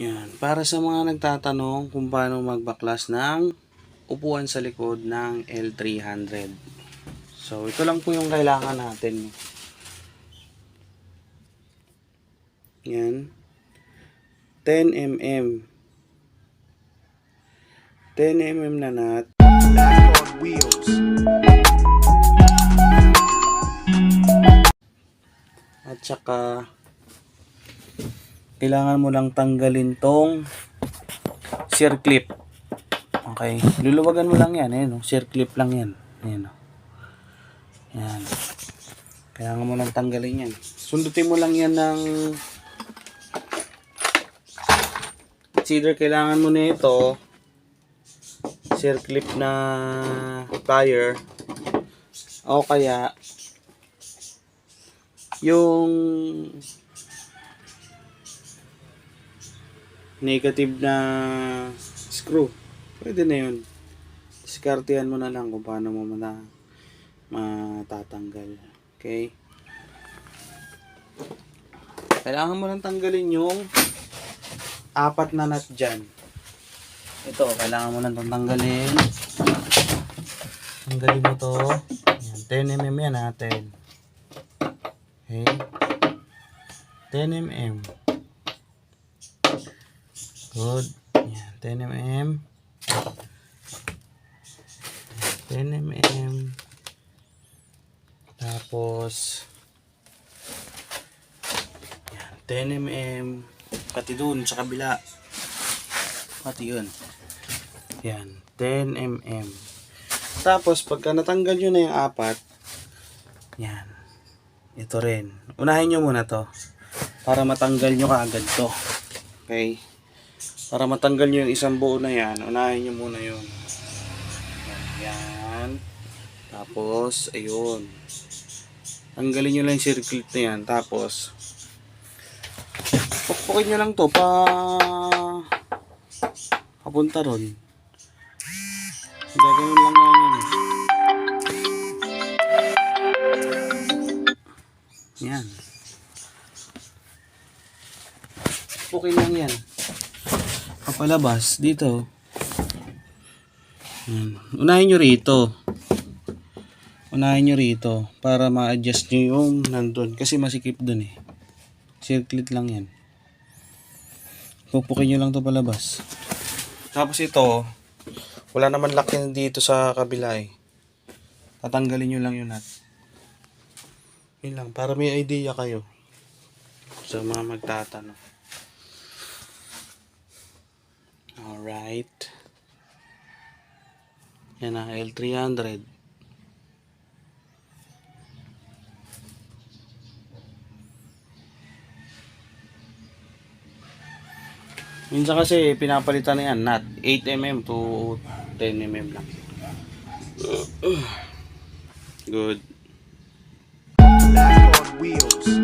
Yan. Para sa mga nagtatanong kung paano magbaklas ng upuan sa likod ng L300. So, ito lang po yung kailangan natin. Yan. 10 mm. 10 mm na nut. At saka, kailangan mo lang tanggalin tong shear clip. Okay. Luluwagan mo lang yan. Ayan, oh. shear clip lang yan. Ayan, oh. Yan. Kailangan mo lang tanggalin yan. Sundutin mo lang yan ng either kailangan mo na ito shear clip na tire o kaya yung negative na screw. Pwede na yun. Diskartehan mo na lang kung paano mo na matatanggal. Okay? Kailangan mo lang tanggalin yung apat na nut dyan. Ito, kailangan mo itong tanggalin. Tanggalin mo to. Yan, 10 mm yan natin. Okay. 10 mm. Good. Yan, 10 mm. 10 mm. Tapos, yan, 10 mm. Pati dun, sa kabila. Pati yun. Yan, 10 mm. Tapos, pagka natanggal nyo na yung apat, yan, ito rin. Unahin nyo muna to. Para matanggal nyo kaagad to. Okay? Para matanggal nyo yung isang buo na yan, unahin nyo muna yun. Yan. yan. Tapos, ayun. Tanggalin nyo lang yung circle na yan. Tapos, pukpukin nyo lang to pa papunta ron. Gagawin lang naman yun eh. Yan. Okay lang yan. Papalabas dito. Unahin nyo rito. Unahin nyo rito para ma-adjust nyo yung nandun. Kasi masikip dun eh. Circlet lang yan. Pupukin nyo lang to palabas. Tapos ito, wala naman yan dito sa kabila eh. Tatanggalin nyo lang yung nut. Yun lang, para may idea kayo sa mga magtatanong. Alright. Yan ang L300. Minsan kasi pinapalitan na yan, nut 8mm to 10mm lang. Good. Life on wheels.